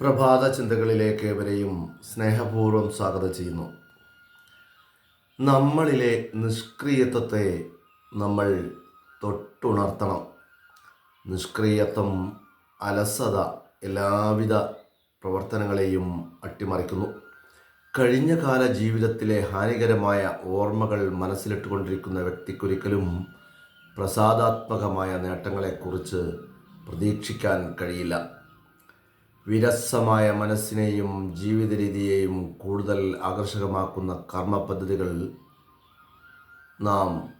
പ്രഭാത ചിന്തകളിലേക്ക് ഏവരെയും സ്നേഹപൂർവം സ്വാഗതം ചെയ്യുന്നു. നമ്മളിലെ നിഷ്ക്രിയത്വത്തെ നമ്മൾ തൊട്ടുണർത്തണം. നിഷ്ക്രിയത്വം അലസത എല്ലാവിധ പ്രവർത്തനങ്ങളെയും അട്ടിമറിക്കുന്നു. കഴിഞ്ഞ കാല ജീവിതത്തിലെ ഹാനികരമായ ഓർമ്മകൾ മനസ്സിലിട്ടുകൊണ്ടിരിക്കുന്ന വ്യക്തിക്കൊരിക്കലും പ്രസാദാത്മകമായ നേട്ടങ്ങളെക്കുറിച്ച് പ്രതീക്ഷിക്കാൻ കഴിയില്ല. വിരസമായ മനസ്സിനെയും ജീവിത രീതിയെയും കൂടുതൽ ആകർഷകമാക്കുന്ന കർമ്മ പദ്ധതികൾ നാം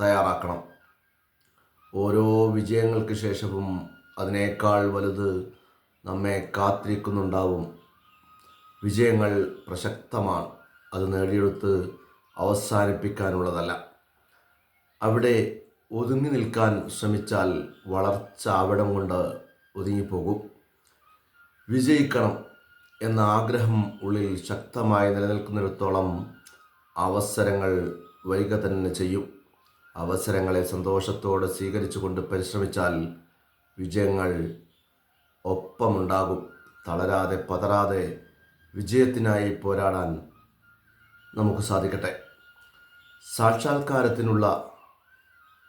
തയ്യാറാക്കണം. ഓരോ വിജയങ്ങൾക്ക് ശേഷവും അതിനേക്കാൾ വലുത് നമ്മെ കാത്തിരിക്കുന്നുണ്ടാവും. വിജയങ്ങൾ പ്രസക്തമാണ്. അത് നേടിയെടുത്ത് അവസാനിപ്പിക്കാനുള്ളതല്ല. അവിടെ ഒതുങ്ങി നിൽക്കാൻ ശ്രമിച്ചാൽ വളർച്ച അവിടം കൊണ്ട് ഒതുങ്ങിപ്പോകും. വിജയിക്കണം എന്ന ആഗ്രഹം ഉള്ളിൽ ശക്തമായി നിലനിൽക്കുന്നിടത്തോളം അവസരങ്ങൾ വരിക തന്നെ ചെയ്യും. അവസരങ്ങളെ സന്തോഷത്തോടെ സ്വീകരിച്ചുകൊണ്ട് പരിശ്രമിച്ചാൽ വിജയങ്ങൾ ഒപ്പമുണ്ടാകും. തളരാതെ പതറാതെ വിജയത്തിനായി പോരാടാൻ നമുക്ക് സാധിക്കട്ടെ. സാക്ഷാത്കാരത്തിനുള്ള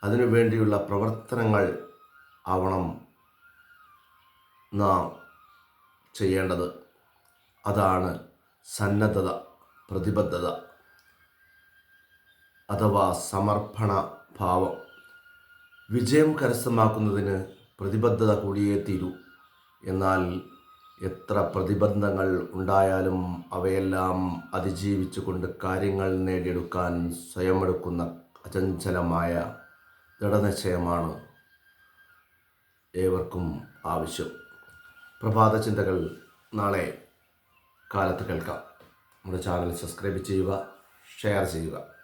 അതിനുവേണ്ടിയുള്ള പ്രവർത്തനങ്ങൾ ആവണം നാം. ചെയ്യേണ്ടത്. അതാണ് സന്നദ്ധത പ്രതിബദ്ധത അഥവാ സമർപ്പണ ഭാവം. വിജയം കരസ്ഥമാക്കുന്നതിന് പ്രതിബദ്ധത കൂടിയേ തീരൂ. എന്നാൽ എത്ര പ്രതിബന്ധങ്ങൾ ഉണ്ടായാലും അവയെല്ലാം അതിജീവിച്ചുകൊണ്ട് കാര്യങ്ങൾ നേടിയെടുക്കാൻ സ്വയമെടുക്കുന്ന അചഞ്ചലമായ ദൃഢനിശ്ചയമാണ് ഏവർക്കും ആവശ്യം. പ്രഭാത ചിന്തകൾ നാളെ കാലത്ത് കേൾക്കാം. നമ്മുടെ ചാനൽ സബ്സ്ക്രൈബ് ചെയ്യുക ഷെയർ ചെയ്യുക.